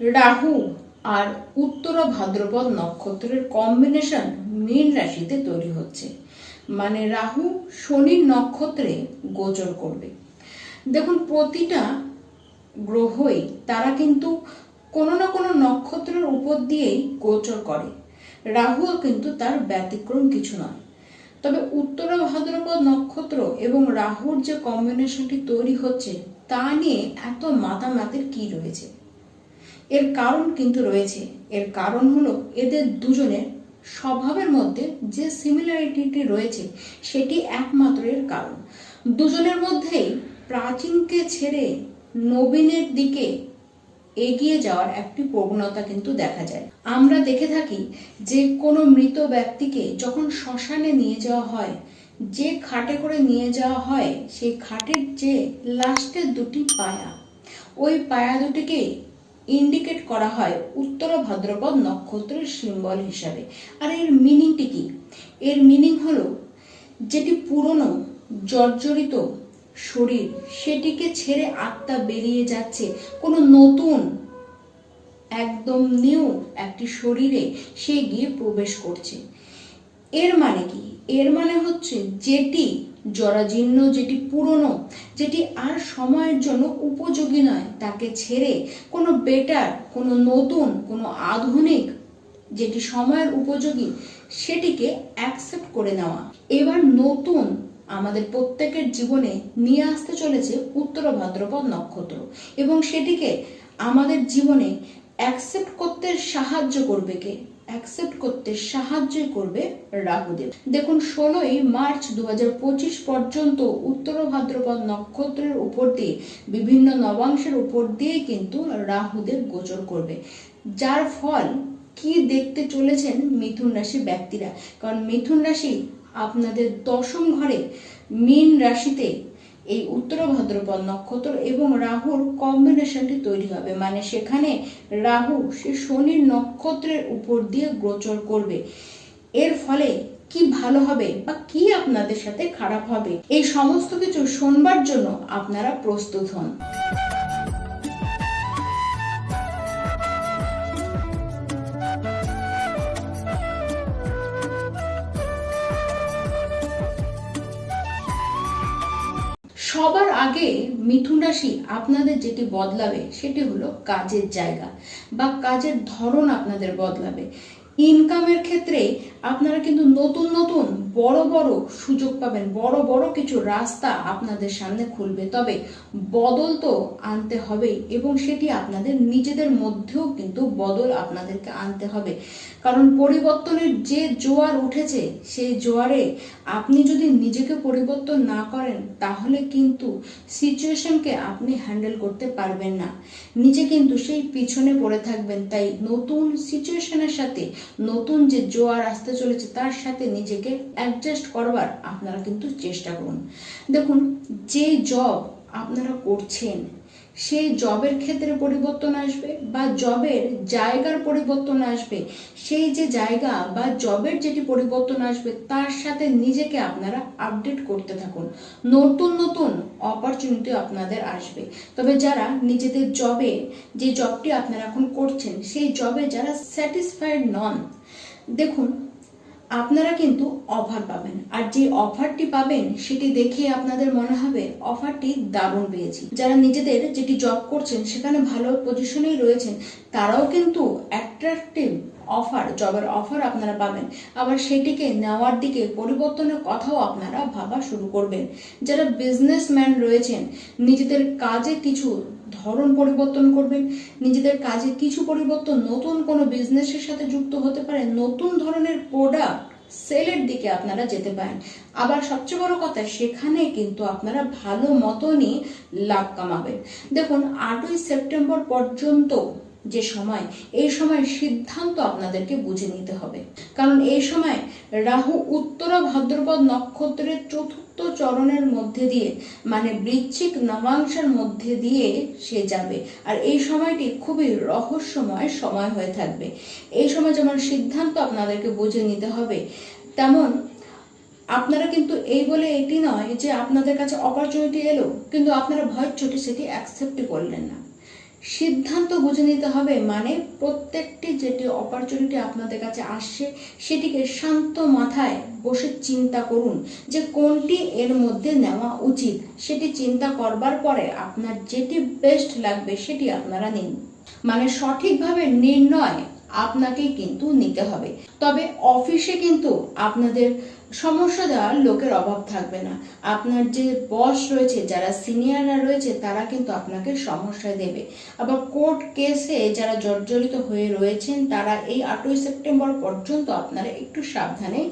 রাহু আর উত্তরা ভাদ্রপদ নক্ষত্রের কম্বিনেশন মীন রাশিতে তৈরি হচ্ছে। মানে রাহু শনির নক্ষত্রে গোচর করবে। দেখুন, প্রতিটা গ্রহই তারা কিন্তু কোনো না কোনো নক্ষত্রের উপর দিয়েই গোচর করে। রাহুও কিন্তু তার ব্যতিক্রম কিছু নয়। তবে উত্তরা ভাদ্রপদ নক্ষত্র এবং রাহুর যে কম্বিনেশনটি তৈরি হচ্ছে, তা নিয়ে এত মাতামাতির কি রয়েছে? এর কারণ কিন্তু রয়েছে। এর কারণ হলো এদের দুজনের স্বভাবের মধ্যে যে সিমিলারিটিটি রয়েছে, সেটি একমাত্র এর কারণ। দুজনের মধ্যেই প্রাচীনকে ছেড়ে নবীনের দিকে এগিয়ে যাওয়ার একটি প্রবণতা কিন্তু দেখা যায়। আমরা দেখে থাকি যে কোনো মৃত ব্যক্তিকে যখন শ্মশানে নিয়ে যাওয়া হয়, যে খাটে করে নিয়ে যাওয়া হয়, সেই খাটের যে লাস্টের দুটি পায়া, ওই পায়া দুটিকে ইন্ডিকেট করা হয় উত্তর ভাদ্রপদ নক্ষত্রের সিম্বল হিসাবে। আর এর মিনিংটি কি? এর মিনিং হলো যেটি পুরনো, জর্জরিত শরীর, সেটিকে ছেড়ে আত্মা বেরিয়ে যাচ্ছে। কোনো নতুন, একদম নিউ একটি শরীরে সে গিয়ে প্রবেশ করছে। এর মানে কি? এর মানে হচ্ছে যেটি জরাজীর্ণ, যেটি পুরনো, যেটি আর সময়ের জন্য উপযোগী নয়। তাকে ছেড়ে কোনো বেটার, কোনো নতুন, কোনো আধুনিক যেটি সময়ের উপযোগী, সেটিকে অ্যাকসেপ্ট করে নেওয়া। এবার নতুন আমাদের প্রত্যেকের জীবনে নিয়ে আসতে চলেছে উত্তর ভাদ্রপদ নক্ষত্র এবং সেটিকে আমাদের জীবনে অ্যাকসেপ্ট করতে সাহায্য করবে কে? অ্যাকসেপ্ট করতে সাহায্য করবে রাহুদেব। দেখুন, ষোলোই মার্চ দু হাজার পঁচিশ পর্যন্ত উত্তর ভাদ্রপদ নক্ষত্রের উপর দিয়ে, বিভিন্ন নবাংশের উপর দিয়ে কিন্তু রাহুদেব গোচর করবে। যার ফল কি দেখতে চলেছেন মিথুন রাশি ব্যক্তিরা? কারণ মিথুন রাশি আপনাদের দশম ঘরে, মীন রাশিতে এই উত্তর ভাদ্রপদ নক্ষত্র এবং রাহুর কম্বিনেশনটি তৈরি হবে। মানে সেখানে রাহু, সে শনির নক্ষত্রের উপর দিয়ে গোচর করবে। এর ফলে কি ভালো হবে বা কি আপনাদের সাথে খারাপ হবে? এই সমস্ত কিছু শোনবার জন্য আপনারা প্রস্তুত হন। সবার আগে মিথুন রাশি আপনাদের যেটি বদলাবে, সেটি হলো কাজের জায়গা বা কাজের ধরন আপনাদের বদলাবে। ইনকামের ক্ষেত্রে আপনারা কিন্তু নতুন নতুন বড় বড় সুযোগ পাবেন। বড় বড় কিছু রাস্তা আপনাদের সামনে খুলবে। তবে বদল তো আনতে হবেই এবং সেটি আপনাদের নিজেদের মধ্যেও কিন্তু বদল আপনাদেরকে আনতে হবে। কারণ পরিবর্তনের যে জোয়ার উঠেছে, সেই জোয়ারে আপনি যদি নিজেকে পরিবর্তন না করেন, তাহলে কিন্তু সিচুয়েশনকে আপনি হ্যান্ডেল করতে পারবেন না। নিজে কিন্তু সেই পিছনে পড়ে থাকবেন। তাই নতুন সিচুয়েশনের সাথে নতুন যে জোয়ার আসতে চলেছে, তার সাথে নিজেকে অ্যাডজাস্ট করবার আপনারা কিন্তু চেষ্টা করুন। দেখুন, যে জব আপনারা করছেন, সেই জবের ক্ষেত্রে পরিবর্তন আসবে বা জবের জায়গার পরিবর্তন আসবে। সেই যে জায়গা বা জবের যেটি পরিবর্তন আসবে, তার সাথে নিজেকে আপনারা আপডেট করতে থাকুন। নতুন নতুন অপরচুনিটি আপনাদের আসবে। তবে যারা নিজেদের জবে যে জবটি আপনারা এখন করছেন, সেই জবে যারা স্যাটিসফাইড নন, দেখুন আপনারা কিন্তু অফার পাবেন। আর যে অফারটি পাবেন, সেটি দেখে আপনাদের মনে হবে অফারটি দারুণ পেয়েছি। যারা নিজেদের যেটি জব করছেন, সেখানে ভালো পজিশনেই রয়েছেন, তারাও কিন্তু অ্যাট্রাকটিভ অফার জবের অফার আপনারা পাবেন। আবার সেটিকে নেওয়ার দিকে পরিবর্তনের কথাও আপনারা ভাবা শুরু করবেন। যারা বিজনেসম্যান রয়েছেন, নিজেদের কাজে কিছু ধরন পরিবর্তন করবেন নিজেদের কাজে কিছু পরিবর্তন, নতুন কোনো বিজনেসের সাথে যুক্ত হতে পারে, নতুন ধরনের প্রোডাক্ট সেলের দিকে আপনারা যেতে পারেন। আবার সবচেয়ে বড় কথা, সেখানে কিন্তু আপনারা ভালো মতনই লাভ কামাবেন। দেখুন, আটই সেপ্টেম্বর পর্যন্ত যে সময়, এই সময় সিদ্ধান্ত আপনাদেরকে বুঝে নিতে হবে। কারণ এই সময় রাহু উত্তরা ভাদ্রপদ নক্ষত্রের চতুর্থ চরণের মধ্যে দিয়ে মানে বৃশ্চিক নবাংশের মধ্যে দিয়ে সে যাবে। আর এই সময়টি খুবই রহস্যময় সময় হয়ে থাকবে। এই সময় যেমন সিদ্ধান্ত আপনাদেরকে বুঝে নিতে হবে, তেমন আপনারা কিন্তু এই বলে এটি নয় যে আপনাদের কাছে অপরচুনিটি এলো, কিন্তু আপনারা ভয়ের চোটে সেটি অ্যাকসেপ্ট করলেন না। সিদ্ধান্ত বুঝে নিতে হবে মানে প্রত্যেকটি যেটি অপরচুনিটি আপনাদের কাছে আসছে, সেটিকে শান্ত মাথায় বসে চিন্তা করুন যে কোনটি এর মধ্যে নেওয়া উচিত। সেটি চিন্তা করবার পরে আপনার যেটি বেস্ট লাগবে সেটি আপনারা নিন। মানে সঠিকভাবে নির্ণয় আপনাকেই কিন্তু নিতে হবে। তবে অফিসে কিন্তু আপনাদের সমস্যা দেওয়ার লোকের অভাব থাকবে না। আপনার যে বস রয়েছে, যারা সিনিয়ররা রয়েছে, তারা কিন্তু আপনাকে সমস্যা দেবে। আবার কোর্ট কেসে যারা জর্জরিত হয়ে রয়েছেন, তারা এই আটই সেপ্টেম্বর পর্যন্ত আপনারা একটু সাবধানে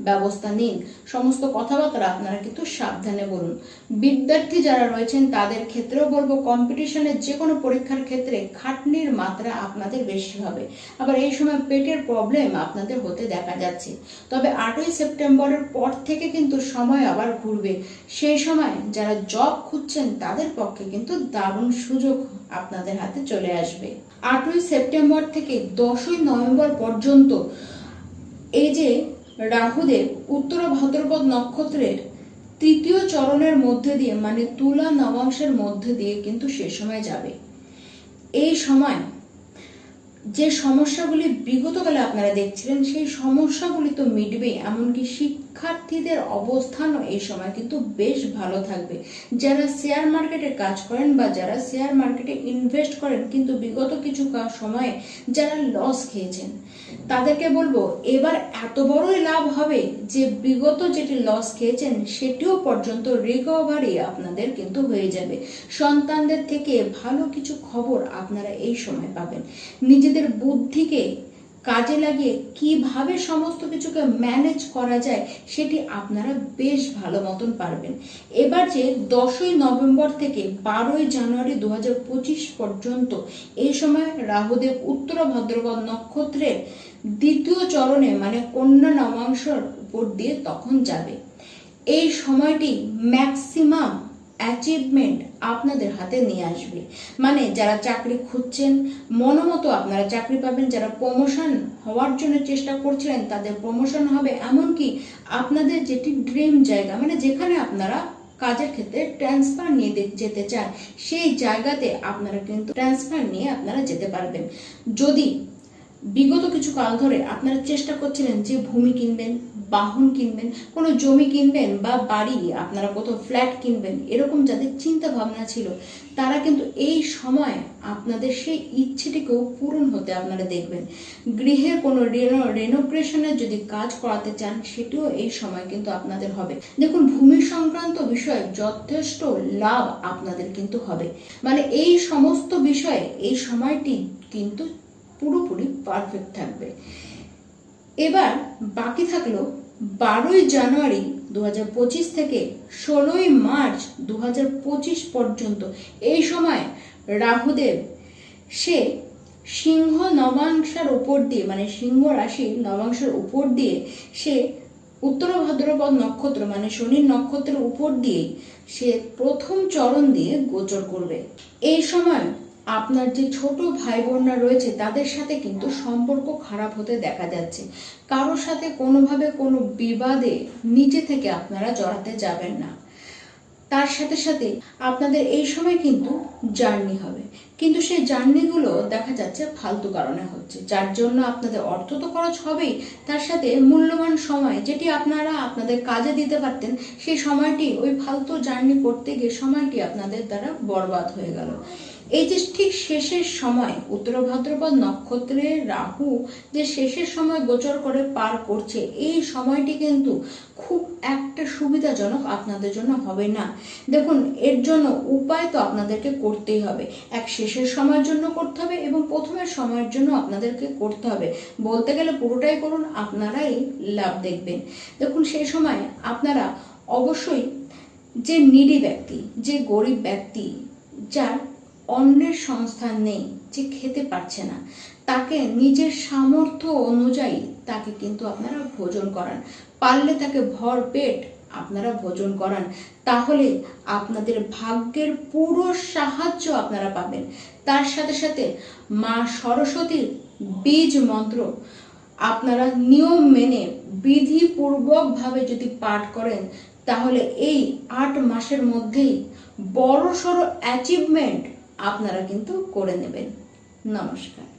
ব্যবস্থা নিন। সমস্ত কথাবার্তা আপনারা কিন্তু সাবধানে বলুন। বিদ্যার্থী যারা রয়েছেন, তাদের ক্ষেত্রেও বলব কম্পিটিশনের যে কোনো পরীক্ষার ক্ষেত্রে খাটনির মাত্রা আপনাদের বেশি হবে। আবার এই সময় পেটের প্রবলেম আপনাদের হতে দেখা যাচ্ছে। তবে আটই সেপ্টেম্বরের পর থেকে কিন্তু সময় আবার ঘুরবে। সেই সময় যারা জব খুঁজছেন, তাদের পক্ষে কিন্তু দারুণ সুযোগ আপনাদের হাতে চলে আসবে। আটই সেপ্টেম্বর থেকে দশই নভেম্বর পর্যন্ত এই যে রাহুদেব উত্তর ভাদ্রপদ নক্ষত্রের তৃতীয় চরণের মধ্যে দিয়ে মানে তুলা নবাংশের মধ্যে দিয়ে কিন্তু সে সময় যাবে। এই সময় যে সমস্যাগুলি বিগতকালে আপনারা দেখছিলেন, সেই সমস্যাগুলি তো মিটবে এমনকি শিক্ষার্থীদের অবস্থানও এই সময় কিন্তু বেশ ভালো থাকবে। যারা শেয়ার মার্কেটে কাজ করেন বা যারা শেয়ার মার্কেটে ইনভেস্ট করেন কিন্তু বিগত কিছু সময়ে যারা লস খেয়েছেন, তাদেরকে বলব, এবার এত বড়ই লাভ হবে যে বিগত যেটি লস খেয়েছেন, সেটিও পর্যন্ত রিকভারি আপনাদের কিন্তু হয়ে যাবে। সন্তানদের থেকে ভালো কিছু খবর আপনারা এই সময় পাবেন। নিজেদের বুদ্ধিকে কাজে লাগিয়ে কীভাবে সমস্ত কিছুকে ম্যানেজ করা যায়, সেটি আপনারা বেশ ভালো মতন পারবেন। এবার যে দশই নভেম্বর থেকে বারোই জানুয়ারি দু হাজার পঁচিশ পর্যন্ত এই সময় রাহুদেব উত্তর ভদ্রপদ নক্ষত্রের দ্বিতীয় চরণে মানে কন্যা নবাংশর উপর দিয়ে তখন যাবে। এই সময়টি ম্যাক্সিমাম অ্যাচিভমেন্ট আপনাদের হাতে নিয়ে আসবে। মানে যারা চাকরি খুঁজছেন, মনোমতো আপনারা চাকরি পাবেন, যারা প্রমোশন হওয়ার জন্য চেষ্টা করছিলেন, তাদের প্রমোশন হবে। এমনকি আপনাদের যেটি ড্রিম জায়গা মানে যেখানে আপনারা কাজের ক্ষেত্রে ট্রান্সফার নিয়ে যেতে চান, সেই জায়গাতে আপনারা কিন্তু ট্রান্সফার নিয়ে আপনারা যেতে পারবেন। যদি বিগত কিছু কাল ধরে আপনারা চেষ্টা করছিলেন যে ভূমি কিনবেন, বাহন কিনবেন, কোনো জমি কিনবেন বা বাড়ি, আপনারা কোথাও ফ্ল্যাট কিনবেন, এরকম যাদের চিন্তা ভাবনা ছিল, তারা কিন্তু এই সময় আপনাদের সেই ইচ্ছেটিকেও পূরণ হতে আপনারা দেখবেন। গৃহের কোনো রেনো রেনোগ্রেশনের যদি কাজ করাতে চান, সেটিও এই সময় কিন্তু আপনাদের হবে। দেখুন, ভূমি সংক্রান্ত বিষয়ে যথেষ্ট লাভ আপনাদের কিন্তু হবে। মানে এই সমস্ত বিষয়ে এই সময়টি কিন্তু পুরোপুরি পারফেক্ট থাকবে। এবার বাকি থাকল বারোই জানুয়ারি দু হাজার পঁচিশ থেকে ষোলোই মার্চ দু হাজার পঁচিশ পর্যন্ত। এই সময় রাহুদেব, সে সিংহ নবাংশের উপর দিয়ে মানে সিংহ রাশির নবাংশের উপর দিয়ে সে উত্তর ভাদ্রপদ নক্ষত্র মানে শনির নক্ষত্রের উপর দিয়ে সে প্রথম চরণ দিয়ে গোচর করবে। এই সময় আপনার যে ছোট ভাই বোনরা রয়েছে, তাদের সাথে কিন্তু সম্পর্ক খারাপ হতে দেখা যাচ্ছে। কারোর সাথে কোনোভাবে কোনো বিবাদে নিচে থেকে আপনারা জড়াতে যাবেন না। তার সাথে সাথে আপনাদের এই সময় কিন্তু জার্নি হবে। কিন্তু সেই জার্নিগুলো দেখা যাচ্ছে ফালতু কারণে হচ্ছে। যার জন্য আপনাদের অর্থ তো খরচ হবেই। তার সাথে মূল্যবান সময় যেটি আপনারা আপনাদের কাজে দিতে পারতেন, সেই সময়টি ওই ফালতু জার্নি করতে গিয়ে সময়টি আপনাদের দ্বারা বরবাদ হয়ে গেল। এই যে ঠিক শেষের সময়, উত্তর ভাদ্রপদ নক্ষত্রে রাহু যে শেষের সময় গোচর করে পার করছে, এই সময়টি কিন্তু খুব একটা সুবিধাজনক আপনাদের জন্য হবে না। দেখুন, এর জন্য উপায় তো আপনাদেরকে করতেই হবে। এক শেষের সময়ের জন্য করতে হবে এবং প্রথমের সময়ের জন্য আপনাদেরকে করতে হবে। বলতে গেলে পুরোটাই করুন, আপনারাই লাভ দেখবেন। দেখুন, সেই সময় আপনারা অবশ্যই যে নিডি ব্যক্তি, যে গরিব ব্যক্তি, যার অন্যের সংস্থান নেই, যে খেতে পারছে না। তাকে নিজের সামর্থ্য অনুযায়ী তাকে কিন্তু আপনারা ভোজন করান। পারলে তাকে ভর পেট আপনারা ভোজন করান। তাহলে আপনাদের ভাগ্যের পুরো সাহায্য আপনারা পাবেন। তার সাথে সাথে মা সরস্বতীর বীজ মন্ত্র আপনারা নিয়ম মেনে বিধিপূর্বকভাবে যদি পাঠ করেন, তাহলে এই আট মাসের মধ্যেই বড়সড় অ্যাচিভমেন্ট আপনারা কিন্তু করে নেবেন। নমস্কার।